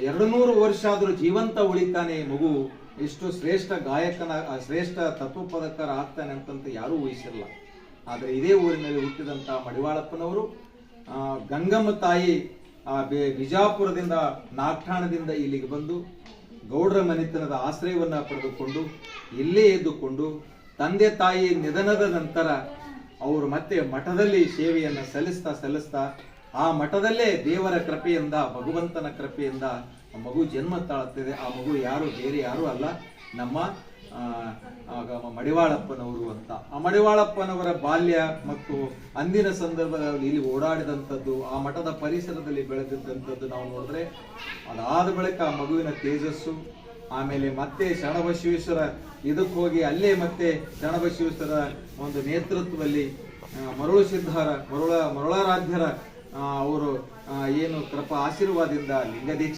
ಎರಡು ನೂರು ವರ್ಷ ಆದರೂ ಜೀವಂತ ಉಳಿತಾನೆ ಮಗು. ಎಷ್ಟು ಶ್ರೇಷ್ಠ ಗಾಯಕನ ಶ್ರೇಷ್ಠ ತತ್ವಪದಕರ ಆಗ್ತಾನೆ ಅಂತಂತ ಯಾರೂ ಊಹಿಸಿರಲ್ಲ ಆದರೆ ಇದೇ ಊರಿನಲ್ಲಿ ಹುಟ್ಟಿದಂಥ ಮಡಿವಾಳಪ್ಪನವರು ಗಂಗಮ್ಮ ತಾಯಿ ಬಿಜಾಪುರದಿಂದ ನಾಗ್ಠಾಣದಿಂದ ಇಲ್ಲಿಗೆ ಬಂದು ಗೌಡ್ರ ಮನೆತನದ ಆಶ್ರಯವನ್ನ ಪಡೆದುಕೊಂಡು ಇಲ್ಲೇ ಎದ್ದುಕೊಂಡು ತಂದೆ ತಾಯಿ ನಿಧನದ ನಂತರ ಅವರು ಮತ್ತೆ ಮಠದಲ್ಲಿ ಸೇವೆಯನ್ನು ಸಲ್ಲಿಸ್ತಾ ಸಲ್ಲಿಸ್ತಾ ಆ ಮಠದಲ್ಲೇ ದೇವರ ಕೃಪೆಯಿಂದ, ಭಗವಂತನ ಕೃಪೆಯಿಂದ ಆ ಮಗು ಜನ್ಮ ತಾಳುತ್ತಿದೆ. ಆ ಮಗು ಯಾರು? ಬೇರೆ ಯಾರು ಅಲ್ಲ. ನಮ್ಮ ಮಡಿವಾಳಪ್ಪನವರು ಅಂತ. ಆ ಮಡಿವಾಳಪ್ಪನವರ ಬಾಲ್ಯ ಮತ್ತು ಅಂದಿನ ಸಂದರ್ಭದಲ್ಲಿ ಇಲ್ಲಿ ಓಡಾಡಿದಂಥದ್ದು, ಆ ಮಠದ ಪರಿಸರದಲ್ಲಿ ಬೆಳೆದಿದ್ದಂಥದ್ದು ನಾವು ನೋಡಿದ್ರೆ ಅದಾದ ಬಳಿಕ ಆ ಮಗುವಿನ ತೇಜಸ್ಸು, ಆಮೇಲೆ ಮತ್ತೆ ಶರಣಬಸವೇಶ್ವರ ಇದಕ್ಕೆ ಹೋಗಿ ಅಲ್ಲೇ ಮತ್ತೆ ಶರಣಬಸವೇಶ್ವರ ಒಂದು ನೇತೃತ್ವದಲ್ಲಿ ಮರುಳು ಸಿದ್ಧಾರ, ಮರುಳ, ಮರುಳಾರಾಧ್ಯರ ಅವರು ಏನು ಕೃಪಾ ಆಶೀರ್ವಾದದಿಂದ ಲಿಂಗದೀಕ್ಷೆ